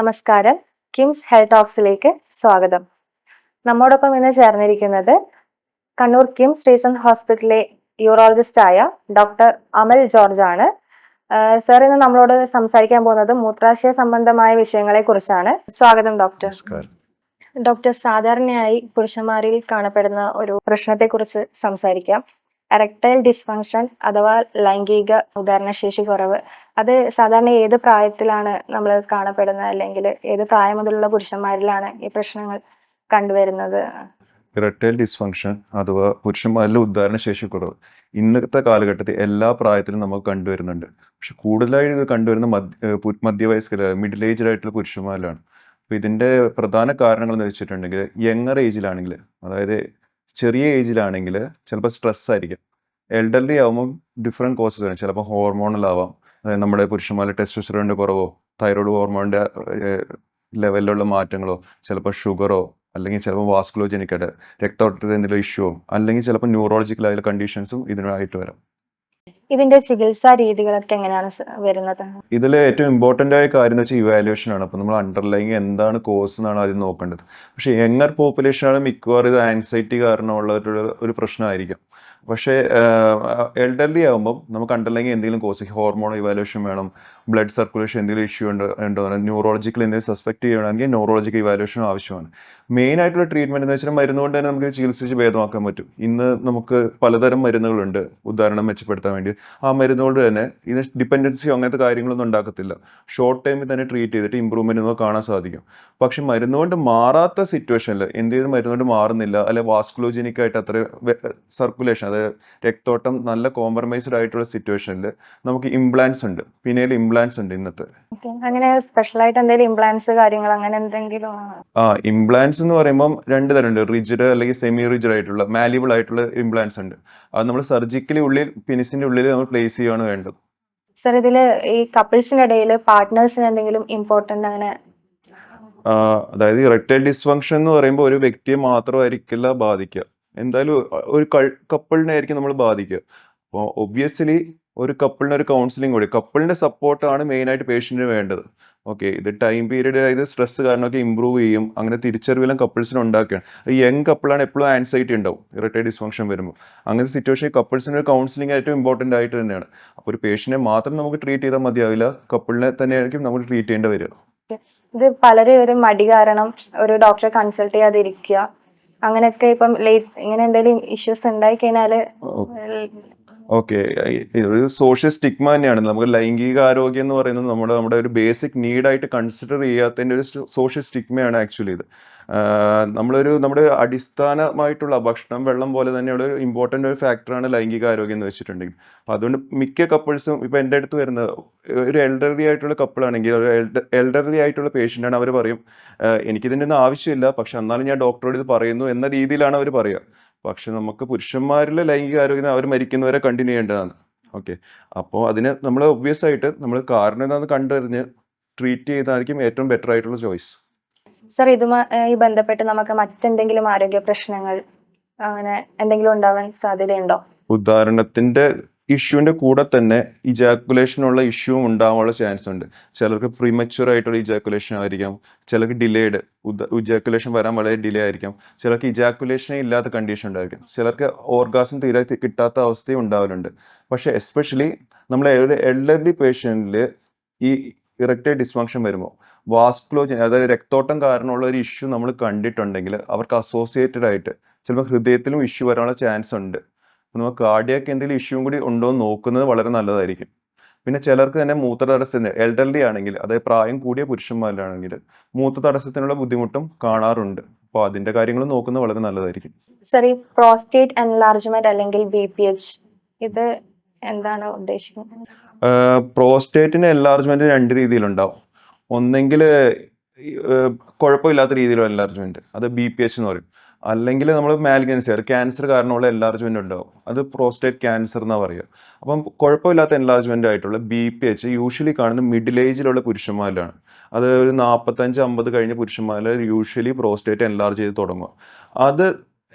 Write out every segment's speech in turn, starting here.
നമസ്കാരം. കിംസ് ഹെൽത്ത് ടോക്സിലേക്ക് സ്വാഗതം. നമ്മോടൊപ്പം ഇന്ന് ചേർന്നിരിക്കുന്നത് കണ്ണൂർ കിംസ് റീസൺ ഹോസ്പിറ്റലിലെ യൂറോളജിസ്റ്റ് ആയ ഡോക്ടർ അമൽ ജോർജ് ആണ് സർ ഇന്ന് നമ്മളോട് സംസാരിക്കാൻ പോകുന്നത് മൂത്രാശയ സംബന്ധമായ വിഷയങ്ങളെ കുറിച്ചാണ്. സ്വാഗതം ഡോക്ടർ. ഡോക്ടർ സാധാരണയായി പുരുഷന്മാരിൽ കാണപ്പെടുന്ന ഒരു പ്രശ്നത്തെ കുറിച്ച് സംസാരിക്കാം. എറക്ടൈൽ ഡിസ്ഫങ്ഷൻ അഥവാ ലൈംഗിക ഉദാഹരണശേഷി കുറവ്. അത് സാധാരണ ഏത് പ്രായത്തിലാണ് നമ്മൾ കാണപ്പെടുന്നത്? അല്ലെങ്കിൽ ഏത് പ്രായം മുതലുള്ള പുരുഷന്മാരിലാണ് ഈ പ്രശ്നങ്ങൾ കണ്ടുവരുന്നത്? ഇറക്ടൈൽ ഡിസ്ഫങ്ഷൻ അഥവാ പുരുഷന്മാരിൽ ഉദ്ധാരണശേഷി കുറവ്. ഇന്നത്തെ കാലഘട്ടത്തിൽ എല്ലാ പ്രായത്തിലും നമുക്ക് കണ്ടുവരുന്നുണ്ട്. പക്ഷെ കൂടുതലായി ഇത് കണ്ടുവരുന്ന മധ്യ മധ്യവയസ്കര മിഡിൽ ഏജ്ഡ് ആയിട്ടുള്ള പുരുഷന്മാരിലാണ്. അപ്പോൾ ഇതിന്റെ പ്രധാന കാരണങ്ങൾ എന്ന് വെച്ചിട്ടുണ്ടെങ്കിൽ യങ്ങർ ഏജിലാണെങ്കിൽ അതായത് ചെറിയ ഏജിലാണെങ്കിൽ ചിലപ്പോൾ സ്ട്രെസ് ആയിരിക്കും. എൽഡർലി ആകുമ്പോൾ ഡിഫറെന്റ് കോസസ് വരും ചിലപ്പോൾ ഹോർമോണൽ ആവാം. അതായത് നമ്മുടെ പുരുഷന്മാരുടെ ടെസ്റ്റോസ്റ്ററോണിന്റെ കുറവോ തൈറോയ്ഡ് ഹോർമോണിന്റെ ലെവലിലുള്ള മാറ്റങ്ങളോ ചിലപ്പോൾ ഷുഗറോ അല്ലെങ്കിൽ ചിലപ്പോൾ വാസ്കുലോജനിക്കായിട്ട് രക്തോട്ടത്തിൽ എന്തെങ്കിലും ഇഷ്യൂവോ അല്ലെങ്കിൽ ചിലപ്പോൾ ന്യൂറോളജിക്കൽ ന്യൂറോളജിക്കലായ കണ്ടീഷൻസും ഇതിനായിട്ട് വരാം. ഇതിന്റെ ചികിത്സാ രീതികളൊക്കെ എങ്ങനെയാണ് വരുന്നത്? ഇതിൽ ഏറ്റവും ഇമ്പോർട്ടന്റ് ആയ കാര്യം എന്ന് വെച്ചാൽ ഇവാലുവേഷൻ ആണ്. അപ്പോൾ നമ്മൾ അണ്ടർലൈങ് എന്താണ് കോസ് എന്നാണ് ആദ്യം നോക്കേണ്ടത്. പക്ഷേ യങ്ങർ പോപ്പുലേഷനാണ് മിക്കവാറും ഇത് ആൻസൈറ്റി കാരണമുള്ള ഒരു ഒരു പ്രശ്നമായിരിക്കും. പക്ഷേ എൽഡർലി ആകുമ്പോൾ നമുക്ക് അണ്ടർലൈങ് എന്തെങ്കിലും കോസ് ഹോർമോൺ ഇവാലുവേഷൻ വേണം ബ്ലഡ് സർക്കുലേഷൻ എന്തെങ്കിലും ഇഷ്യൂ ഉണ്ട് ഉണ്ടോ ന്യൂറോളജിക്കൽ എന്തെങ്കിലും സസ്പെക്ട് ചെയ്യണമെങ്കിൽ ന്യൂറോളജിക്കൽ ഇവാലുവേഷൻ ആവശ്യമാണ്. മെയിൻ ആയിട്ടുള്ള ട്രീറ്റ്മെന്റ് എന്ന് വെച്ചാൽ മരുന്ന് കൊണ്ട് തന്നെ നമുക്ക് ചികിത്സിച്ച് ഭേദമാക്കാൻ പറ്റും. ഇന്ന് നമുക്ക് പലതരം മരുന്നുകളുണ്ട്. ഉദാഹരണം മെച്ചപ്പെടുത്താൻ വേണ്ടി. ആ മരുന്നുകൊണ്ട് തന്നെ ഇതിന് ഡിപ്പെൻഡൻസിയോ അങ്ങനത്തെ കാര്യങ്ങളൊന്നും ഉണ്ടാക്കത്തില്ല. ഷോർട്ട് ടൈമിൽ തന്നെ ട്രീറ്റ് ചെയ്തിട്ട് ഇമ്പ്രൂവ്മെന്റ് നമുക്ക് കാണാൻ സാധിക്കും. പക്ഷെ മരുന്നുകൊണ്ട് മാറാത്ത സിറ്റുവേഷനിൽ എന്തെങ്കിലും മരുന്നുകൊണ്ട് മാറുന്നില്ല അല്ലെങ്കിൽ വാസ്കുലോജനിക് ആയിട്ട് അത്ര സർക്കുലേഷൻ അതായത് രക്തോട്ടം നല്ല കോംപ്രമൈസ്ഡ് ആയിട്ടുള്ള സിറ്റുവേഷനിൽ നമുക്ക് ഇംപ്ലാൻസ് ഉണ്ട്. പിന്നീട് ഇംപ്ലാൻസ് ഉണ്ട് ഇന്നത്തെ. അങ്ങനെ സ്പെഷ്യലായിട്ട് എന്തെങ്കിലും ഇംപ്ലാൻസ് കാര്യങ്ങൾ അങ്ങനെ എന്തെങ്കിലും ആ ഇംപ്ലാൻസ് എന്ന് പറയുമ്പോൾ രണ്ട് തരമുണ്ട്. റിജിഡ് അല്ലെങ്കിൽ സെമി റിജിഡ് ആയിട്ടുള്ള മാലിബിൾ ആയിട്ടുള്ള ഇംപ്ലാൻസ് ഉണ്ട്. അത് നമ്മൾ സർജിക്കലി ഉള്ളിൽ പിനിസിന്റെ ഉള്ളിൽ നമ്മൾ പ്ലേസ് ചെയ്യുകയാണ് വേണ്ടത്. സർ ഇതിൽ ഈ കപ്പിൾസിന്റെ ഇടയിൽ പാർട്ട്നേഴ്സിന് എന്തെങ്കിലും ഇമ്പോർട്ടന്റ് അങ്ങനെ? അതായത് ഇറക്ടൈൽ ഡിസ്ഫങ്ഷൻ എന്ന് പറയുമ്പോൾ ഒരു വ്യക്തിയെ മാത്രമായിരിക്കില്ല ബാധിക്കുക. എന്തായാലും ഒരു കപ്പിളിനെ ആയിരിക്കും നമ്മൾ ബാധിക്കുക. അപ്പോൾ ഒബ്വിയസ്ലി ഒരു കപ്പിളിന് ഒരു കൗൺസിലിംഗ് കൂടി. കപ്പിളിന്റെ സപ്പോർട്ടാണ് മെയിനായിട്ട് പേഷ്യന്റിന് വേണ്ടത്. ഓക്കെ ഇത് ടൈം പീരീഡ് അതായത് സ്ട്രെസ് കാരണമൊക്കെ ഇമ്പ്രൂവ് ചെയ്യും. അങ്ങനെ തിരിച്ചറിവെല്ലാം കപ്പിൾസിന് ഉണ്ടാക്കുകയാണ്. ഈ യങ് കപ്പിളാണ് എപ്പോഴും ആൻസൈറ്റി ഉണ്ടാവും. ഇറക്ടൈൽ ഡിസ്ഫങ്ഷൻ വരുമ്പോൾ. അങ്ങനത്തെ സിറ്റുവേഷൻ കപ്പിൾസിന് ഒരു കൗൺസിലിംഗ് ഏറ്റവും ഇമ്പോർട്ടന്റ് ആയിട്ട് തന്നെയാണ്. അപ്പോൾ ഒരു പേഷ്യന്റിനെ മാത്രം നമുക്ക് ട്രീറ്റ് ചെയ്താൽ മതിയാവില്ല. കപ്പിളിനെ തന്നെയായിരിക്കും നമ്മൾ ട്രീറ്റ് ചെയ്യേണ്ടി വരിക. ഇത് പലരും ഒരു മടി കാരണം ഒരു ഡോക്ടറെ കൺസൾട്ട് ചെയ്യാതിരിക്കുക. അങ്ങനെയൊക്കെ ഇപ്പം ലേറ്റ് ഇങ്ങനെ എന്തെങ്കിലും ഇഷ്യൂസ് ഉണ്ടായി കഴിഞ്ഞാൽ ഓക്കെ. ഇതൊരു സോഷ്യൽ സ്റ്റിഗ്മ തന്നെയാണ്. നമുക്ക് ലൈംഗിക ആരോഗ്യം എന്ന് പറയുന്നത് നമ്മുടെ നമ്മുടെ ഒരു ബേസിക് നീഡായിട്ട് കൺസിഡർ ചെയ്യാത്തതിന്റെ ഒരു സോഷ്യൽ സ്റ്റിഗ്മയാണ് ആക്ച്വലി ഇത്. നമ്മളൊരു നമ്മുടെ അടിസ്ഥാനമായിട്ടുള്ള ഭക്ഷണം വെള്ളം പോലെ തന്നെയുള്ള ഒരു ഇമ്പോർട്ടന്റ് ഒരു ഫാക്ടറാണ് ലൈംഗിക ആരോഗ്യം എന്ന് വെച്ചിട്ടുണ്ടെങ്കിൽ. അപ്പോൾ അതുകൊണ്ട് മിക്ക കപ്പിൾസും ഇപ്പോൾ എന്റെ അടുത്ത് വരുന്ന ഒരു എൽഡർലി ആയിട്ടുള്ള കപ്പിളാണെങ്കിൽ ഒരു എൽഡർലി ആയിട്ടുള്ള പേഷ്യന്റ് ആണ് അവർ പറയും എനിക്കിതിന്റെ ഒന്നും ആവശ്യമില്ല. പക്ഷെ എന്നാലും ഞാൻ ഡോക്ടറോട് ഇത് പറയുന്നു എന്ന രീതിയിലാണ് അവർ പറയുക. പക്ഷെ നമുക്ക് പുരുഷന്മാരിലെ ലൈംഗിക ആരോഗ്യം അവർ മരിക്കുന്നവരെ കണ്ടിന്യൂ ചെയ്യേണ്ടതാണ്. ഓക്കെ അപ്പോൾ അതിന് നമ്മൾ ഒബ്വിയസ് ആയിട്ട് നമ്മൾ കാരണം എന്താണെന്ന് കണ്ടറിഞ്ഞ് ട്രീറ്റ് ചെയ്തായിരിക്കും ഏറ്റവും ബെറ്റർ ആയിട്ടുള്ള ചോയ്സ് സർ ഇതുമായി ബന്ധപ്പെട്ട് നമുക്ക് മറ്റെന്തെങ്കിലും ആരോഗ്യ പ്രശ്നങ്ങൾ അങ്ങനെ എന്തെങ്കിലും ഉണ്ടാവാൻ സാധ്യതയുണ്ടോ? ഉദാഹരണത്തിന്റെ ഇഷ്യൂവിന്റെ കൂടെ തന്നെ ഇജാക്കുലേഷനുള്ള ഇഷ്യൂവും ഉണ്ടാവാനുള്ള ചാൻസ് ഉണ്ട്. ചിലർക്ക് പ്രീമച്യൂർ ആയിട്ടുള്ള ഇജാക്കുലേഷൻ ആയിരിക്കാം. ചിലർക്ക് ഡിലേഡ് ഇജാക്കുലേഷൻ വരാൻ വളരെ ഡിലേ ആയിരിക്കാം. ചിലർക്ക് ഇജാക്കുലേഷനേ ഇല്ലാത്ത കണ്ടീഷൻ ഉണ്ടായിരിക്കും. ചിലർക്ക് ഓർഗാസം തീരെ കിട്ടാത്ത അവസ്ഥയും ഉണ്ടാവലുണ്ട്. പക്ഷേ എസ്പെഷ്യലി നമ്മൾ എൽഡർലി പേഷ്യന്റിൽ ഈ ഇറക്റ്റൈൽ ഡിസ്ഫങ്ഷൻ വരുമ്പോൾ വാസ്കുലോജൻ അതായത് രക്തോട്ടം കാരണമുള്ള ഒരു ഇഷ്യൂ നമ്മൾ കണ്ടിട്ടുണ്ടെങ്കിൽ അവർക്ക് അസോസിയേറ്റഡ് ആയിട്ട് ചിലപ്പോൾ ഹൃദയത്തിലും ഇഷ്യൂ വരാനുള്ള ചാൻസ് ഉണ്ട്. നമുക്ക് കാർഡിയാക്ക് എന്തെങ്കിലും ഇഷ്യൂ കൂടി ഉണ്ടോ എന്ന് നോക്കുന്നത് വളരെ നല്ലതായിരിക്കും. പിന്നെ ചിലർക്ക് തന്നെ മൂത്ര തടസ്സത്തിന് എൽഡർലി ആണെങ്കിൽ അതായത് പ്രായം കൂടിയ പുരുഷന്മാരിലാണെങ്കിൽ മൂത്ര തടസ്സത്തിനുള്ള ബുദ്ധിമുട്ടും കാണാറുണ്ട്. അപ്പോൾ അതിന്റെ കാര്യങ്ങൾ നോക്കുന്നത് വളരെ നല്ലതായിരിക്കും. സർ ഈ പ്രോസ്റ്റേറ്റ് എൻലാർജ്മെന്റ് അല്ലെങ്കിൽ ബി പി എച്ച് ഇത് എന്താണ് ഉദ്ദേശിക്കുന്നത്? പ്രോസ്റ്റേറ്റിന് എൻലാർജ്മെന്റ് രണ്ട് രീതിയിലുണ്ടാവും. ഒന്നെങ്കിൽ കുഴപ്പമില്ലാത്ത രീതിയിലുള്ള എൻലാർജ്മെന്റ് അത് ബി പി എച്ച് എന്ന് പറയും. അല്ലെങ്കിൽ നമ്മൾ മാൽഗൻസിയർ ക്യാൻസർ കാരണമുള്ള എൻലാർജ്മെന്റ് ഉണ്ടാവും. അത് പ്രോസ്റ്റേറ്റ് ക്യാൻസർ എന്നാണ് പറയുക. അപ്പം കുഴപ്പമില്ലാത്ത എൻലാർജ്മെന്റ് ആയിട്ടുള്ള ബി പി എച്ച് യൂഷ്വലി കാണുന്ന മിഡിൽ ഏജിലുള്ള പുരുഷന്മാരിലാണ്. അത് ഒരു നാൽപ്പത്തഞ്ച് അമ്പത് കഴിഞ്ഞ പുരുഷന്മാരിൽ യൂഷ്വലി പ്രോസ്റ്റേറ്റ് എൻലാർജ് ചെയ്ത് തുടങ്ങുക. അത്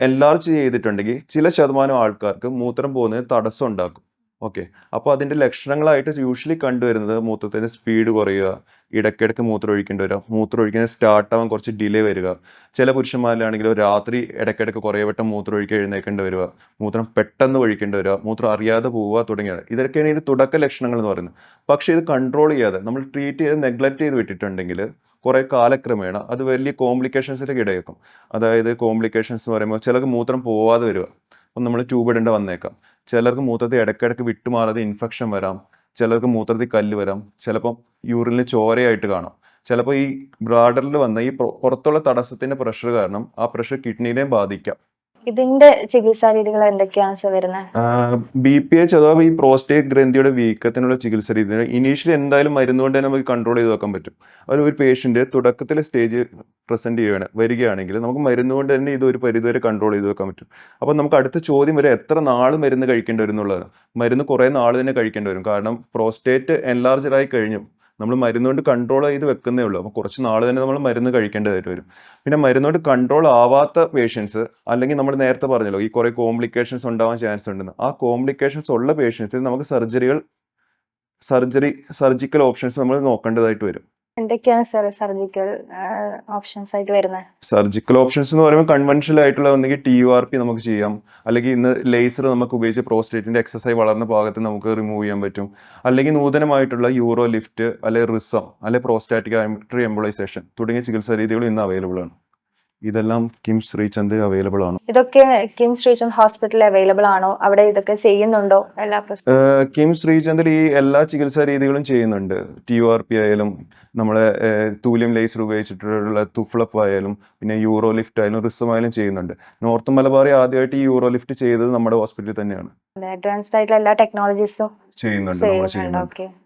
എൻലാർജ് ചെയ്തിട്ടുണ്ടെങ്കിൽ ചില ശതമാനം ആൾക്കാർക്ക് മൂത്രം പോകുന്നതിന് തടസ്സം ഉണ്ടാക്കും. ഓക്കെ അപ്പോൾ അതിന്റെ ലക്ഷണങ്ങളായിട്ട് യൂഷ്വലി കണ്ടുവരുന്നത് മൂത്രത്തിന്റെ സ്പീഡ് കുറയുക ഇടയ്ക്കിടയ്ക്ക് മൂത്രം ഒഴിക്കേണ്ടി വരിക മൂത്രം ഒഴിക്കുന്നത് സ്റ്റാർട്ട് ആവാൻ കുറച്ച് ഡിലേ വരിക. ചില പുരുഷന്മാരിലാണെങ്കിലും രാത്രി ഇടയ്ക്കിടയ്ക്ക് കുറേ വട്ടം മൂത്രം ഒഴിക്കാൻ എഴുന്നേക്കേണ്ടി വരിക മൂത്രം പെട്ടെന്ന് ഒഴിക്കേണ്ടി വരിക മൂത്രം അറിയാതെ പോവുക തുടങ്ങിയത് ഇതൊക്കെയാണ് ഇതിന്റെ തുടക്ക ലക്ഷണങ്ങൾ എന്ന് പറയുന്നത്. പക്ഷേ ഇത് കൺട്രോൾ ചെയ്യാതെ നമ്മൾ ട്രീറ്റ് ചെയ്ത് നെഗ്ലക്റ്റ് ചെയ്ത് വിട്ടിട്ടുണ്ടെങ്കിൽ കുറേ കാലക്രമേണ അത് വലിയ കോംപ്ലിക്കേഷൻസിലേക്ക് ഇടയാക്കും. അതായത് കോംപ്ലിക്കേഷൻസ് എന്ന് പറയുമ്പോൾ ചിലർക്ക് മൂത്രം പോവാതെ വരിക. അപ്പം നമ്മൾ ട്യൂബ് ഇടേണ്ട വന്നേക്കാം. ചിലർക്ക് മൂത്രത്തിൽ ഇടയ്ക്കിടയ്ക്ക് വിട്ടുമാറാതെ ഇൻഫെക്ഷൻ വരാം. ചിലർക്ക് മൂത്രത്തിൽ കല്ല് വരാം. ചിലപ്പം യൂറിനിൽ ചോരയായിട്ട് കാണാം. ചിലപ്പോൾ ഈ ബ്രാഡറിൽ വന്ന ഈ പുറത്തുള്ള തടസ്സത്തിന്റെ പ്രഷർ കാരണം ആ പ്രഷർ കിഡ്നിയിലേയും ബാധിക്കാം. ഇതിന്റെ ചികിത്സാ രീതികൾ എന്തൊക്കെയാണ് വരുന്നത് ബി പി എച്ച് അഥവാ ഈ പ്രോസ്റ്റേറ്റ് ഗ്രന്ഥിയുടെ വീക്കത്തിനുള്ള ചികിത്സ രീതി ഇനീഷ്യലി എന്തായാലും മരുന്ന് കൊണ്ട് തന്നെ നമുക്ക് കൺട്രോൾ ചെയ്ത് വെക്കാൻ പറ്റും. അതിൽ ഒരു പേഷ്യന്റ് തുടക്കത്തിലെ സ്റ്റേജ് പ്രസന്റ് ചെയ്യുകയാണ് വരികയാണെങ്കിൽ നമുക്ക് മരുന്ന് കൊണ്ട് തന്നെ ഇത് ഒരു പരിധിവരെ കൺട്രോൾ ചെയ്ത് വെക്കാൻ പറ്റും. അപ്പോൾ നമുക്ക് അടുത്ത ചോദ്യം വരെ എത്ര നാൾ മരുന്ന് കഴിക്കേണ്ടി വരും എന്നുള്ളതാണ്. മരുന്ന് കുറേ നാൾ തന്നെ കഴിക്കേണ്ടി വരും. കാരണം പ്രോസ്റ്റേറ്റ് എൻലാർജറായി കഴിഞ്ഞു. നമ്മൾ മരുന്നുകൊണ്ട് കൺട്രോൾ ചെയ്ത് വെക്കുന്നേ ഉള്ളൂ. അപ്പോൾ കുറച്ച് നാൾ തന്നെ നമ്മൾ മരുന്ന് കഴിക്കേണ്ടതായിട്ട് വരും. പിന്നെ മരുന്നുകൊണ്ട് കൺട്രോൾ ആവാത്ത പേഷ്യൻസ് അല്ലെങ്കിൽ നമ്മൾ നേരത്തെ പറഞ്ഞല്ലോ ഈ കുറേ കോംപ്ലിക്കേഷൻസ് ഉണ്ടാവാൻ ചാൻസ് ഉണ്ടെന്ന്. ആ കോംപ്ലിക്കേഷൻസ് ഉള്ള പേഷ്യൻസിൽ നമുക്ക് സർജറികൾ സർജറി സർജിക്കൽ ഓപ്ഷൻസ് നമ്മൾ നോക്കേണ്ടതായിട്ട് വരും. എന്തൊക്കെയാണ് സർ സർജിക്കൽ ഓപ്ഷൻസ് ആയിട്ട് വരുന്നത് സർജിക്കൽ ഓപ്ഷൻസ് എന്ന് പറയുമ്പോൾ കൺവെൻഷനൽ ആയിട്ടുള്ള ഒന്നെങ്കിൽ ടി യു ആർ പി നമുക്ക് ചെയ്യാം. അല്ലെങ്കിൽ ഇന്ന് ലേസർ നമുക്ക് ഉപയോഗിച്ച് പ്രോസ്റ്റേറ്റിന്റെ എക്സസൈസ് വളർന്ന ഭാഗത്ത് നമുക്ക് റിമൂവ് ചെയ്യാൻ പറ്റും. അല്ലെങ്കിൽ നൂതനമായിട്ടുള്ള യൂറോ ലിഫ്റ്റ് അല്ലെങ്കിൽ റിസം അല്ലെങ്കിൽ പ്രോസ്റ്റാറ്റിക് ആംട്രി എംബോളൈസേഷൻ തുടങ്ങിയ ചികിത്സാ രീതികൾ ഇന്ന് അവൈലബിൾ ആണ്. ഇതെല്ലാം കിംസ് ശ്രീചന്ദ് അവൈലബിൾ ആണോ? ഇതൊക്കെ കിംസ് ശ്രീചന്ദ് ഹോസ്പിറ്റലിൽ അവൈലബിൾ ആണോ? അവിടെ ഇതൊക്കെ ചെയ്യുന്നുണ്ടോ? എല്ലാ കിംസ് ശ്രീചന്ദ്രൻ ഈ എല്ലാ ചികിത്സാ രീതികളും ചെയ്യുന്നുണ്ട്. ടി യു ആർ പി ആയാലും നമ്മളെ തൂലിയം ലേസർ ഉപയോഗിച്ചിട്ടുള്ള തുഫ്ലപ്പ് ആയാലും പിന്നെ യൂറോ ലിഫ്റ്റ് ആയാലും റിസം ആയാലും ചെയ്യുന്നുണ്ട്. നോർത്ത് മലബാറി ആദ്യമായിട്ട് ഈ യൂറോ ലിഫ്റ്റ് ചെയ്തത് നമ്മുടെ ഹോസ്പിറ്റലിൽ തന്നെയാണ്. അഡ്വാൻസ്ഡ് ആയിട്ടുള്ള എല്ലാ ടെക്നോളജീസും ചെയ്യുന്നുണ്ട് നമ്മൾ ചെയ്യുന്നുണ്ട്. ചെയ്യുന്നുണ്ട്.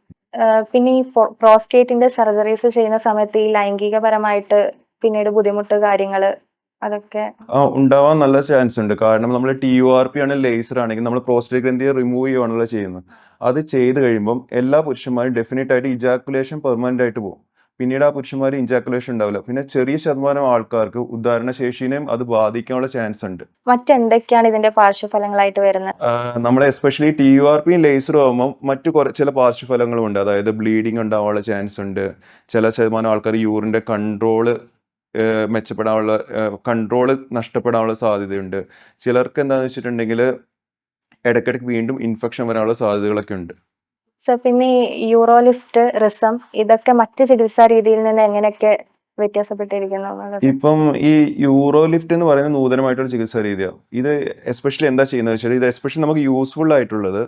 പിന്നെ ഈ പ്രോസ്റ്റേറ്റിന്റെ സർജറീസ് ചെയ്യുന്ന സമയത്ത് ഈ ലൈംഗികപരമായിട്ട് പിന്നീട് ബുദ്ധിമുട്ട് കാര്യങ്ങൾ അതൊക്കെ ഉണ്ടാവാൻ നല്ല ചാൻസ് ഉണ്ട്. കാരണം നമ്മൾ ടി യു ആർ പി ആണ് ലേസർ ആണെങ്കിൽ നമ്മൾ പ്രോസ്റ്റേറ്റ് ഗ്രന്ഥിയെ റിമൂവ് ചെയ്യുകയാണല്ലോ ചെയ്യുന്നത്. അത് ചെയ്ത് കഴിയുമ്പം എല്ലാ പുരുഷന്മാരും ഡെഫിനറ്റ് ആയിട്ട് ഇജാക്കുലേഷൻ പെർമനന്റ് ആയിട്ട് പോകും. പിന്നീട് ആ പുരുഷന്മാർ ഇഞ്ചാക്കുലേഷൻ ഉണ്ടാവില്ല. പിന്നെ ചെറിയ ശതമാനം ആൾക്കാർക്ക് ഉദാഹരണ ശേഷിനെയും അത് ബാധിക്കാനുള്ള ചാൻസ് ഉണ്ട്. മറ്റെന്തൊക്കെയാണ് ഇതിന്റെ പാർശ്വഫലങ്ങളായിട്ട് വരുന്നത്? നമ്മുടെ especially T U R P ലേസറും ആകുമ്പോൾ മറ്റു കുറേ ചില പാർശ്വഫലങ്ങളും ഉണ്ട് അതായത് ബ്ലീഡിങ് ഉണ്ടാവാനുള്ള ചാൻസ് ഉണ്ട്. ചില ശതമാനം ആൾക്കാർ യൂറിന്റെ കൺട്രോൾ മെച്ചപ്പെടാനുള്ള കൺട്രോൾ നഷ്ടപ്പെടാനുള്ള സാധ്യതയുണ്ട്. ചിലർക്ക് എന്താണെന്ന് വെച്ചിട്ടുണ്ടെങ്കിൽ ഇടയ്ക്കിടയ്ക്ക് വീണ്ടും ഇൻഫെക്ഷൻ വരാനുള്ള സാധ്യതകളൊക്കെ ഉണ്ട്. സർ പിന്നെ ഈ യൂറോലിഫ്റ്റ് റിസം ഇതൊക്കെ മറ്റ് ചികിത്സാ രീതിയിൽ നിന്ന് എങ്ങനെയൊക്കെ വ്യത്യാസപ്പെട്ടിരിക്കുന്നു എന്നുള്ളത് ഇപ്പം ഈ യൂറോ ലിഫ്റ്റ് എന്ന് പറയുന്ന നൂതനമായിട്ടുള്ള ചികിത്സാ രീതിയാണ് ഇത് എസ്പെഷ്യലി എന്താ ചെയ്യുന്നത് വെച്ചാൽ ഇത് എസ്പെഷ്യലി നമുക്ക് യൂസ്ഫുൾ ആയിട്ടുള്ളത്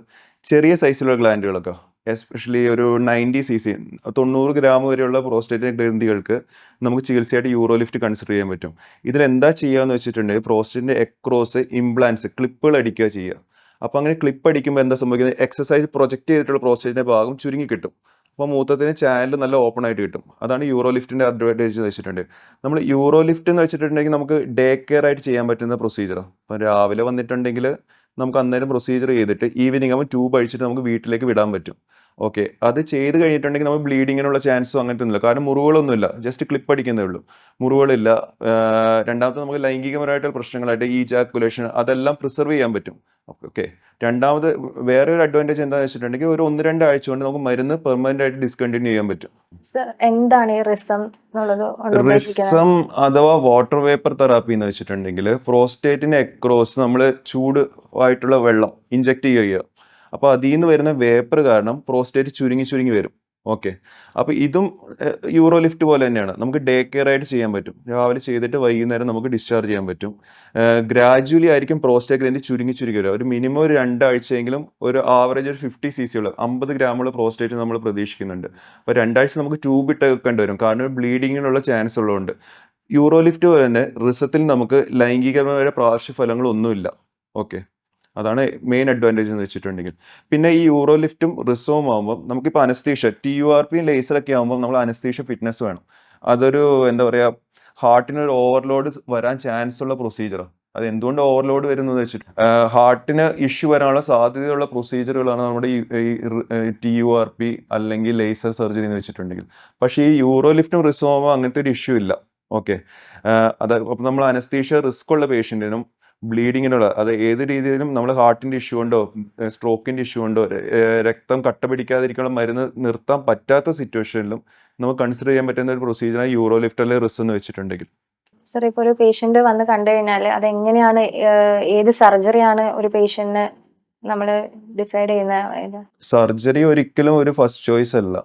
ചെറിയ സൈസിലുള്ള ഗ്ലാൻഡുകളൊക്കെ എസ്പെഷ്യലി ഒരു നയന്റി സി സി തൊണ്ണൂറ് ഗ്രാം വരെയുള്ള പ്രോസ്റ്റേറ്റ് ഗ്രന്ഥികൾക്ക് നമുക്ക് ചികിത്സയായിട്ട് യൂറോ ലിഫ്റ്റ് കൺസിഡർ ചെയ്യാൻ പറ്റും. ഇതിൽ എന്താ ചെയ്യാന്ന് വെച്ചിട്ടുണ്ടെങ്കിൽ പ്രോസ്റ്റേറ്റിന്റെ എക്രോസ് ഇംപ്ലാൻസ് ക്ലിപ്പുകൾ അടിക്കുക ചെയ്യുക. അപ്പോൾ അങ്ങനെ ക്ലിപ്പ് അടിക്കുമ്പോൾ എന്താ സംഭവിക്കുന്നത്? എക്സസൈസ് പ്രൊജക്റ്റ് ചെയ്തിട്ടുള്ള പ്രോസ്റ്റേറ്റിന്റെ ഭാഗം ചുരുങ്ങി കിട്ടും. അപ്പോൾ മൂത്രത്തിന് ചാനൽ നല്ല ഓപ്പൺ ആയിട്ട് കിട്ടും. അതാണ് യൂറോ ലിഫ്റ്റിന്റെ അഡ്വാന്റേജ് എന്ന് വെച്ചിട്ടുണ്ട്. നമ്മൾ യൂറോ ലിഫ്റ്റ് എന്ന് വെച്ചിട്ടുണ്ടെങ്കിൽ നമുക്ക് ഡേ കെയർ ആയിട്ട് ചെയ്യാൻ പറ്റുന്ന പ്രൊസീജിയർ അപ്പോൾ രാവിലെ വന്നിട്ടുണ്ടെങ്കിൽ നമുക്ക് അന്നേരം പ്രൊസീജിയർ ചെയ്തിട്ട് ഈവനിങ് ആകുമ്പോൾ ട്യൂബ് അഴിച്ചിട്ട് നമുക്ക് വീട്ടിലേക്ക് വിടാൻ പറ്റും. ഓക്കെ അത് ചെയ്ത് കഴിഞ്ഞിട്ടുണ്ടെങ്കിൽ നമ്മൾ ബ്ലീഡിങ്ങിനുള്ള ചാൻസും അങ്ങനത്തെ ഒന്നുമില്ല കാരണം മുറിവുകളൊന്നുമില്ല. ജസ്റ്റ് ക്ലിപ്പ് അടിക്കുന്നേ ഉള്ളൂ. മുറിവുകളില്ല. രണ്ടാമത്തെ നമുക്ക് ലൈംഗികപരമായിട്ടുള്ള പ്രശ്നങ്ങളായിട്ട് ഈ ജാക്കുലേഷൻ അതെല്ലാം പ്രിസർവ് ചെയ്യാൻ പറ്റും. ഓക്കെ രണ്ടാമത് വേറെ ഒരു അഡ്വാന്റേജ് എന്താണെന്ന് വെച്ചിട്ടുണ്ടെങ്കിൽ ഒരു ഒന്ന് രണ്ട് ആഴ്ച കൊണ്ട് നമുക്ക് മരുന്ന് പെർമനന്റ് ആയിട്ട് ഡിസ്കണ്ടിന്യൂ ചെയ്യാൻ പറ്റും. എന്താണ് ഈ റിസം റിസം അഥവാ വാട്ടർ വേപ്പർ തെറാപ്പി എന്ന് വെച്ചിട്ടുണ്ടെങ്കിൽ പ്രോസ്റ്റേറ്റിന് എക്രോസ് നമ്മൾ ചൂട് ആയിട്ടുള്ള വെള്ളം ഇഞ്ചക്ട് ചെയ്യുക അപ്പോൾ അതിൽ നിന്ന് വരുന്ന വേപ്പർ കാരണം പ്രോസ്റ്റേറ്റ് ചുരുങ്ങി ചുരുങ്ങി വരും. ഓക്കെ അപ്പോൾ ഇതും യൂറോ ലിഫ്റ്റ് പോലെ തന്നെയാണ്. നമുക്ക് ഡേ കെയർ ആയിട്ട് ചെയ്യാൻ പറ്റും. രാവിലെ ചെയ്തിട്ട് വൈകുന്നേരം നമുക്ക് ഡിസ്ചാർജ് ചെയ്യാൻ പറ്റും. ഗ്രാജുവലി ആയിരിക്കും പ്രോസ്റ്റേറ്റ് ഗ്രന്ഥി ചുരുങ്ങി ചുരുങ്ങി വരും ഒരു മിനിമം ഒരു രണ്ടാഴ്ചയെങ്കിലും ഒരു ആവറേജ് ഒരു ഫിഫ്റ്റി സി സി ഉള്ള അമ്പത് ഗ്രാമുള്ള പ്രോസ്റ്റേറ്റ് നമ്മൾ പ്രതീക്ഷിക്കുന്നുണ്ട്. അപ്പോൾ രണ്ടാഴ്ച നമുക്ക് ട്യൂബ് ഇട്ട് വെക്കേണ്ടി വരും. കാരണം ബ്ലീഡിങ്ങിനുള്ള ചാൻസ് ഉള്ളതുകൊണ്ട്. യൂറോ ലിഫ്റ്റ് പോലെ തന്നെ റിസത്തിൽ നമുക്ക് ലൈംഗികമായ പാർശ്വഫലങ്ങളൊന്നുമില്ല ഓക്കെ അതാണ് മെയിൻ അഡ്വാന്റേജ് എന്ന് വെച്ചിട്ടുണ്ടെങ്കിൽ. പിന്നെ ഈ യൂറോ ലിഫ്റ്റും റിസവും ആകുമ്പോൾ നമുക്കിപ്പോൾ അനസ്തീഷ ടി യു ആർ പിയും ലേസറൊക്കെ ആകുമ്പോൾ നമ്മൾ അനസ്തീഷ ഫിറ്റ്നസ് വേണം. അതൊരു എന്താ പറയുക ഹാർട്ടിനൊരു ഓവർലോഡ് വരാൻ ചാൻസ് ഉള്ള പ്രൊസീജിയറാണ് അത് എന്തുകൊണ്ട് ഓവർലോഡ് വരുന്നത് വെച്ചിട്ട് ഹാർട്ടിന് ഇഷ്യൂ വരാനുള്ള സാധ്യതയുള്ള പ്രൊസീജിയറുകളാണ് നമ്മുടെ ഈ ടി യു ആർ പി അല്ലെങ്കിൽ ലേസർ സർജറി എന്ന് വെച്ചിട്ടുണ്ടെങ്കിൽ. പക്ഷേ ഈ യൂറോ ലിഫ്റ്റും റിസോമോ അങ്ങനത്തെ ഒരു ഇഷ്യൂ ഇല്ല. ഓക്കെ അത് അപ്പം നമ്മൾ അനസ്തീഷ്യ റിസ്ക് ഉള്ള പേഷ്യന്റിനും ബ്ലീഡിങ്ങിനുള്ള അത് ഏത് രീതിയിലും നമ്മൾ ഹാർട്ടിന്റെ ഇഷ്യൂ ഉണ്ടോ സ്ട്രോക്കിന്റെ ഇഷ്യൂ ഉണ്ടോ രക്തം കട്ട പിടിക്കാതിരിക്കാനുള്ള മരുന്ന് നിർത്താൻ പറ്റാത്ത സിറ്റുവേഷനിലും നമുക്ക് കൺസിഡർ ചെയ്യാൻ പറ്റുന്ന ഒരു പ്രൊസീജിയറാണ് യൂറോ ലിഫ്റ്റ് അല്ലെങ്കിൽ റിസ് എന്ന് വെച്ചിട്ടുണ്ടെങ്കിൽ. സർ ഇപ്പോൾ ഒരു പേഷ്യന്റ് വന്ന് കണ്ടു കഴിഞ്ഞാൽ അതെങ്ങനെയാണ് എങ്ങനെയാണ് ഏത് സർജറിയാണ് ഒരു പേഷ്യന്റിന് നമ്മൾ ഡിസൈഡ് ചെയ്യുന്നത് സർജറി ഒരിക്കലും ഒരു ഫസ്റ്റ് ചോയ്സ് അല്ല.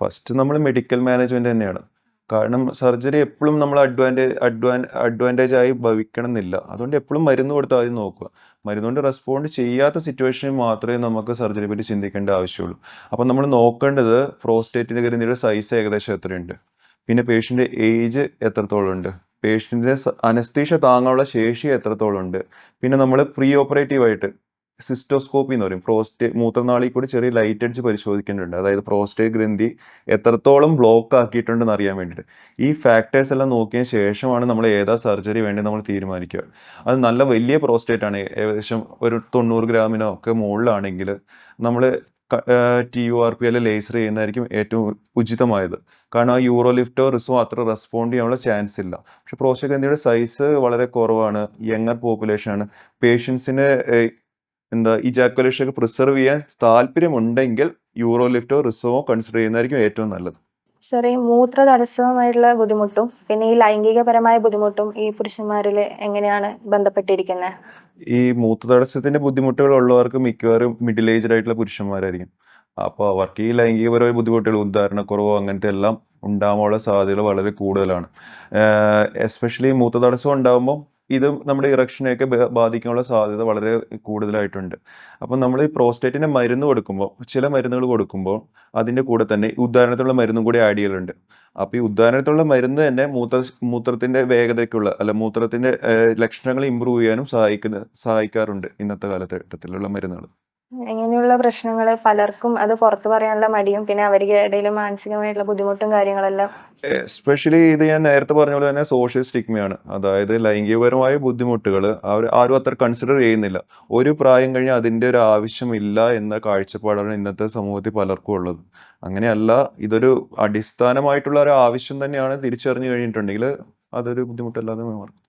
ഫസ്റ്റ് നമ്മൾ മെഡിക്കൽ മാനേജ്മെന്റ് തന്നെയാണ്. കാരണം സർജറി എപ്പോഴും നമ്മൾ അഡ്വാന്റേജ് അഡ്വാൻ അഡ്വാന്റേജ് ആയി ഭവിക്കണം എന്നില്ല അതുകൊണ്ട് എപ്പോഴും മരുന്ന് കൊടുത്ത് ആദ്യം നോക്കുക. മരുന്ന് കൊണ്ട് റെസ്പോണ്ട് ചെയ്യാത്ത സിറ്റുവേഷനിൽ മാത്രമേ നമുക്ക് സർജറി പറ്റി ചിന്തിക്കേണ്ട ആവശ്യമുള്ളൂ. അപ്പം നമ്മൾ നോക്കേണ്ടത് പ്രോസ്റ്റേറ്റിന്റെ ഗ്രന്ഥിയുടെ സൈസ് ഏകദേശം എത്രയുണ്ട്? പിന്നെ പേഷ്യന്റെ ഏജ് എത്രത്തോളം ഉണ്ട്? പേഷ്യന്റിന്റെ അനസ്തീഷ താങ്ങാനുള്ള ശേഷി എത്രത്തോളം ഉണ്ട്? പിന്നെ നമ്മൾ പ്രീ ഓപ്പറേറ്റീവ് ആയിട്ട് സിസ്റ്റോസ്കോപ്പി എന്ന് പറയും. പ്രോസ്റ്റേ മൂത്രനാളിൽ കൂടി ചെറിയ ലൈറ്റ് അടിച്ച് പരിശോധിക്കേണ്ടതുണ്ട്. അതായത് പ്രോസ്റ്റേറ്റ് ഗ്രന്ഥി എത്രത്തോളം ബ്ലോക്ക് ആക്കിയിട്ടുണ്ടെന്ന് അറിയാൻ വേണ്ടിയിട്ട്. ഈ ഫാക്ടേഴ്സ് എല്ലാം നോക്കിയ ശേഷമാണ് നമ്മൾ ഏതാ സർജറി വേണ്ടി നമ്മൾ തീരുമാനിക്കുക. അത് നല്ല വലിയ പ്രോസ്റ്റേറ്റ് ആണ്. ഏകദേശം ഒരു തൊണ്ണൂറ് ഗ്രാമിനോ ഒക്കെ മുകളിലാണെങ്കിൽ നമ്മൾ ടി യു ആർ പി അല്ലെങ്കിൽ ലേസർ ചെയ്യുന്നതായിരിക്കും ഏറ്റവും ഉചിതമായത്. കാരണം ആ യൂറോ ലിഫ്റ്റോ റിസോ അത്ര റെസ്പോണ്ട് ചെയ്യാനുള്ള ചാൻസ് ഇല്ല. പക്ഷെ പ്രോസ്റ്റേറ്റ് ഗ്രന്ഥിയുടെ സൈസ് വളരെ കുറവാണ്. യങ്ങർ പോപ്പുലേഷൻ ആണ്. പേഷ്യൻസിന് എന്താ ഈ ജാക്കുലേഷൻ ഒക്കെ പ്രിസർവ് ചെയ്യാൻ താല്പര്യമുണ്ടെങ്കിൽ യൂറോ ലിഫ്റ്റോ റിസോവോ കൺസിഡർ ചെയ്യുന്നതായിരിക്കും ഏറ്റവും നല്ലത്. സാറേ ഈ മൂത്ര തടസ്സമായിട്ടുള്ള ബുദ്ധിമുട്ടും പിന്നെ ഈ ലൈംഗികപരമായ ബുദ്ധിമുട്ടും ഈ പുരുഷന്മാരിൽ എങ്ങനെയാണ് ബന്ധപ്പെട്ടിരിക്കുന്നത് ഈ മൂത്ത തടസ്സത്തിന്റെ ബുദ്ധിമുട്ടുകൾ ഉള്ളവർക്ക് മിക്കവാറും മിഡിൽ ഏജ്ഡ് ആയിട്ടുള്ള പുരുഷന്മാരായിരിക്കും. അപ്പോൾ അവർക്ക് ഈ ലൈംഗികപരമായ ബുദ്ധിമുട്ടുകൾ ഉദാഹരണക്കുറവോ അങ്ങനത്തെ എല്ലാം ഉണ്ടാകാനുള്ള സാധ്യതകൾ വളരെ കൂടുതലാണ്. എസ്പെഷ്യലി മൂത്ത തടസ്സം ഉണ്ടാകുമ്പോൾ ഇത് നമ്മുടെ ഇറക്ഷനെയൊക്കെ ബാധിക്കാനുള്ള സാധ്യത വളരെ കൂടുതലായിട്ടുണ്ട്. അപ്പം നമ്മൾ ഈ പ്രോസ്റ്റേറ്റിന്റെ മരുന്ന് കൊടുക്കുമ്പോൾ ചില മരുന്നുകൾ കൊടുക്കുമ്പോൾ അതിന്റെ കൂടെ തന്നെ ഉദാഹരണത്തിലുള്ള മരുന്നും കൂടി ആഡ് ചെയ്യലുണ്ട്. അപ്പോൾ ഈ ഉദാഹരണത്തിലുള്ള മരുന്ന് തന്നെ മൂത്ര മൂത്രത്തിന്റെ വേഗതയ്ക്കുള്ള അല്ല മൂത്രത്തിന്റെ ലക്ഷണങ്ങൾ ഇമ്പ്രൂവ് ചെയ്യാനും സഹായിക്കുന്ന സഹായിക്കാറുണ്ട് ഇന്നത്തെ കാലഘട്ടത്തിലുള്ള മരുന്നുകൾ. ഇങ്ങനെയുള്ള പ്രശ്നങ്ങൾ പലർക്കും അത് പുറത്തു പറയാനുള്ള മടിയും പിന്നെ അവർക്ക് ഇടയിൽ മാനസികമായിട്ടുള്ള ബുദ്ധിമുട്ടും കാര്യങ്ങളെല്ലാം എസ്പെഷ്യലി ഇത് ഞാൻ നേരത്തെ പറഞ്ഞ പോലെ തന്നെ സോഷ്യൽ സ്റ്റിഗ്മയാണ് അതായത് ലൈംഗികപരമായ ബുദ്ധിമുട്ടുകൾ അവർ ആരും അത്ര കൺസിഡർ ചെയ്യുന്നില്ല. ഒരു പ്രായം കഴിഞ്ഞാൽ അതിന്റെ ഒരു ആവശ്യമില്ല എന്ന കാഴ്ചപ്പാടാണ് ഇന്നത്തെ സമൂഹത്തിൽ പലർക്കും ഉള്ളത്. അങ്ങനെയല്ല ഇതൊരു അടിസ്ഥാനമായിട്ടുള്ള ഒരു ആവശ്യം തന്നെയാണ് തിരിച്ചറിഞ്ഞു കഴിഞ്ഞിട്ടുണ്ടെങ്കിൽ അതൊരു ബുദ്ധിമുട്ടല്ലാതെ മാറും.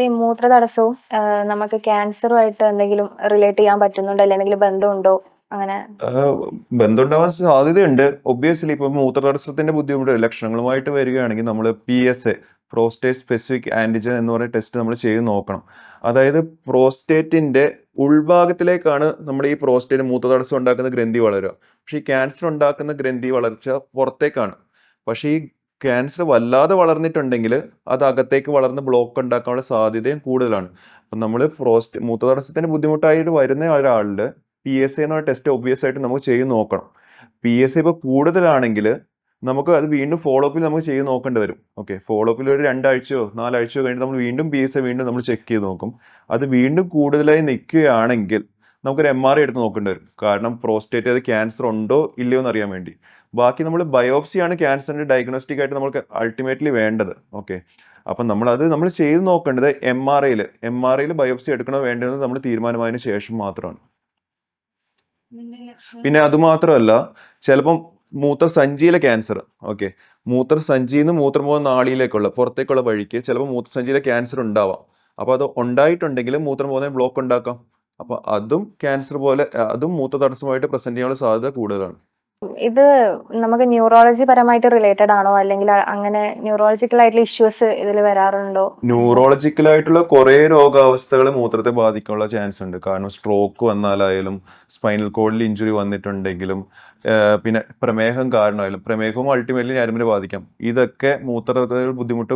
ഈ മൂത്ര തടസ്സവും നമുക്ക് ക്യാൻസറുമായിട്ട് എന്തെങ്കിലും റിലേറ്റ് ചെയ്യാൻ പറ്റുന്നുണ്ടോ? അല്ലെങ്കിൽ ബന്ധമുണ്ടോ? അങ്ങനെ. ബന്ധമുണ്ടാവാൻ സാധ്യതയുണ്ട്. ഒബ്വിയസ്ലി ഇപ്പൊ മൂത്രതടസ്സത്തിന്റെ ബുദ്ധിമുട്ട് ലക്ഷണങ്ങളുമായിട്ട് വരികയാണെങ്കിൽ നമ്മൾ P S A prostate specific antigen എന്ന് പറയുന്ന ടെസ്റ്റ് നമ്മൾ ചെയ്ത് നോക്കണം. അതായത് പ്രോസ്റ്റേറ്റിന്റെ ഉൾഭാഗത്തിലേക്കാണ് നമ്മുടെ ഈ പ്രോസ്റ്റേറ്റ് മൂത്രതടസ്സം ഉണ്ടാക്കുന്ന ഗ്രന്ഥി വളരുക. പക്ഷേ ഈ ക്യാൻസർ ഉണ്ടാക്കുന്ന ഗ്രന്ഥി വളർച്ച പുറത്തേക്കാണ്. പക്ഷേ ഈ ക്യാൻസർ വല്ലാതെ വളർന്നിട്ടുണ്ടെങ്കിൽ അത് അകത്തേക്ക് വളർന്ന് ബ്ലോക്ക് ഉണ്ടാക്കാനുള്ള സാധ്യതയും കൂടുതലാണ്. അപ്പം നമ്മൾ പ്രോസ്റ്റ് മൂത്രതടസ്സത്തിന് ബുദ്ധിമുട്ടായിട്ട് വരുന്ന ഒരാളിൽ P S A test obvious ആയിട്ട് നമുക്ക് ചെയ്ത് നോക്കണം. പി എസ് ഇപ്പോൾ കൂടുതലാണെങ്കിൽ നമുക്ക് അത് വീണ്ടും ഫോളോ അപ്പിൽ നമുക്ക് ചെയ്ത് നോക്കേണ്ടി വരും. ഓക്കെ ഫോളോ അപ്പിൽ ഒരു രണ്ടാഴ്ചയോ നാലാഴ്ചയോ കഴിഞ്ഞിട്ട് നമ്മൾ വീണ്ടും പി എസ് വീണ്ടും നമ്മൾ ചെക്ക് ചെയ്ത് നോക്കും. അത് വീണ്ടും കൂടുതലായി നിൽക്കുകയാണെങ്കിൽ നമുക്കൊരു എം ആർ എടുത്ത് നോക്കേണ്ടി വരും. കാരണം പ്രോസ്റ്റേറ്റ് അത് ക്യാൻസർ ഉണ്ടോ ഇല്ലയോ എന്ന് അറിയാൻ വേണ്ടി. ബാക്കി നമ്മൾ ബയോപ്സിയാണ് ക്യാൻസറിന്റെ ഡയഗ്നോസ്റ്റിക് ആയിട്ട് നമുക്ക് അൾട്ടിമേറ്റ്ലി വേണ്ടത്. ഓക്കെ അപ്പം നമ്മളത് നമ്മൾ ചെയ്ത് നോക്കേണ്ടത് എം ആർ ഐയിൽ എം ആർ ഐയിൽ ബയോപ്സി എടുക്കണോ വേണ്ടതെന്ന് നമ്മൾ തീരുമാനമായതിനു ശേഷം മാത്രമാണ്. പിന്നെ അതുമാത്രമല്ല ചിലപ്പം മൂത്രസഞ്ചിയിലെ ക്യാൻസർ ഓക്കെ മൂത്രസഞ്ചിയിൽ നിന്ന് മൂത്രം പോകുന്ന നാളിയിലേക്കുള്ള പുറത്തേക്കുള്ള വഴിക്ക് ചിലപ്പോൾ മൂത്രസഞ്ചിയിലെ ക്യാൻസർ ഉണ്ടാവാം. അപ്പോൾ അത് ഉണ്ടായിട്ടുണ്ടെങ്കിൽ മൂത്രം പോകുന്നതിന് ബ്ലോക്ക് ഉണ്ടാക്കാം. അപ്പോൾ അതും ക്യാൻസർ പോലെ അതും മൂത്ത തടസ്സമായിട്ട് പ്രസന്റ് ചെയ്യാനുള്ള സാധ്യത കൂടുതലാണ്. ഇത് നമുക്ക് ന്യൂറോളജി പരമായിട്ട് റിലേറ്റഡ് ആണോ? അല്ലെങ്കിൽ അങ്ങനെ ന്യൂറോളജിക്കൽ ആയിട്ടുള്ള ഇഷ്യൂസ് ഇതിൽ വരാറുണ്ടോ? ന്യൂറോളജിക്കൽ ആയിട്ടുള്ള കുറേ രോഗാവസ്ഥകൾ മൂത്രത്തെ ബാധിക്കാനുള്ള ചാൻസ് ഉണ്ട്. കാരണം സ്ട്രോക്ക് വന്നാലായാലും സ്പൈനൽ കോഡിൽ ഇഞ്ചുറി വന്നിട്ടുണ്ടെങ്കിലും പിന്നെ പ്രമേഹം കാരണമായാലും പ്രമേഹവും അൾട്ടിമേറ്റ്ലി ഞരമ്പിനെ ബാധിക്കാം. ഇതൊക്കെ മൂത്രത്തിൽ ബുദ്ധിമുട്ട്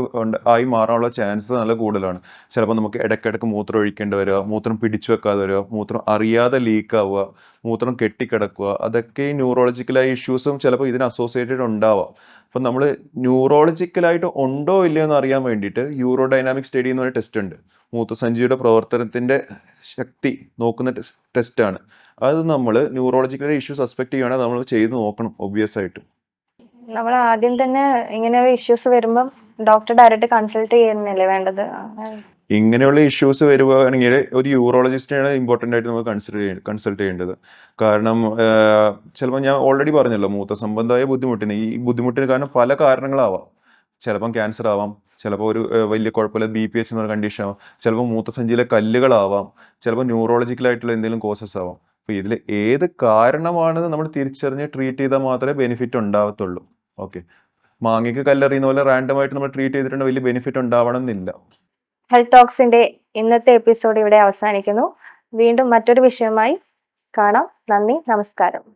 ആയി മാറാനുള്ള ചാൻസ് നല്ല കൂടുതലാണ്. ചിലപ്പോൾ നമുക്ക് ഇടയ്ക്കിടയ്ക്ക് മൂത്രം ഒഴിക്കേണ്ടി വരിക മൂത്രം പിടിച്ചു വെക്കാതെ വരിക മൂത്രം അറിയാതെ ലീക്ക് ആവുക മൂത്രം കെട്ടിക്കിടക്കുക അതൊക്കെ ഈ ന്യൂറോളജിക്കലായ ഇഷ്യൂസും ചിലപ്പോൾ ഇതിന് അസോസിയേറ്റഡ് ഉണ്ടാവാം. അപ്പം നമ്മൾ ന്യൂറോളജിക്കലായിട്ട് ഉണ്ടോ ഇല്ലയോ എന്ന് അറിയാൻ വേണ്ടിയിട്ട് യൂറോ ഡൈനാമിക് സ്റ്റഡി എന്ന് പറഞ്ഞ ടെസ്റ്റ് ഉണ്ട്. മൂത്രസഞ്ചിയുടെ പ്രവർത്തനത്തിന്റെ ശക്തി നോക്കുന്ന ടെസ്റ്റാണ് അത് നമ്മൾ ന്യൂറോളജിക്കൽ ഇഷ്യൂ സസ്പെക്ട് ചെയ്യുകയാണെങ്കിൽ നമ്മൾ ചെയ്ത് നോക്കണം ഒബ്വിയസ് ആയിട്ട്. നമ്മൾ ആദ്യം തന്നെ ഇങ്ങനെ ഇഷ്യൂസ് വരുമ്പോൾ ഡോക്ടർ ഡയറക്റ്റ് കൺസൾട്ട് ചെയ്യുന്നല്ലേ വേണ്ടത്. ഇങ്ങനെയുള്ള ഇഷ്യൂസ് വരുവാണെങ്കിൽ ഒരു യൂറോളജിസ്റ്റിനെയാണ് ഇമ്പോർട്ടന്റ് ആയിട്ട് നമ്മൾ കൺസിഡർ ചെയ്യ കൺസൾട്ട് ചെയ്യേണ്ടത്. കാരണം ചിലപ്പോൾ ഞാൻ ഓൾറെഡി പറഞ്ഞല്ലോ മൂത്ത സംബന്ധമായ ബുദ്ധിമുട്ടിന് ഈ ബുദ്ധിമുട്ടിന് കാരണം പല കാരണങ്ങളാവാം. ചിലപ്പം ക്യാൻസർ ആവാം ചിലപ്പോൾ ഒരു വലിയ കുഴപ്പമില്ല ബി പി എച്ച് എന്നൊരു കണ്ടീഷൻ ആവാം ചിലപ്പോൾ മൂത്രസഞ്ചിയിലെ കല്ലുകളാവാം ചിലപ്പോൾ ന്യൂറോളജിക്കലായിട്ടുള്ള എന്തെങ്കിലും കോസസ് ആവാം. അപ്പോൾ ഇതിൽ ഏത് കാരണമാണെന്ന് നമ്മൾ തിരിച്ചറിഞ്ഞ് ട്രീറ്റ് ചെയ്താൽ മാത്രമേ ബെനിഫിറ്റ് ഉണ്ടാവത്തുള്ളൂ. ഓക്കെ മാങ്ങയ്ക്ക് കല്ലെറിയുന്ന പോലെ റാൻഡമായിട്ട് നമ്മൾ ട്രീറ്റ് ചെയ്തിട്ടുണ്ട് വലിയ ബെനിഫിറ്റ് ഉണ്ടാവണം എന്നില്ല ഹെൽത്ത് ടോക്സിന്റെ ഇന്നത്തെ എപ്പിസോഡ് ഇവിടെ അവസാനിക്കുന്നു. വീണ്ടും മറ്റൊരു വിഷയമായി കാണാം. നന്ദി നമസ്കാരം.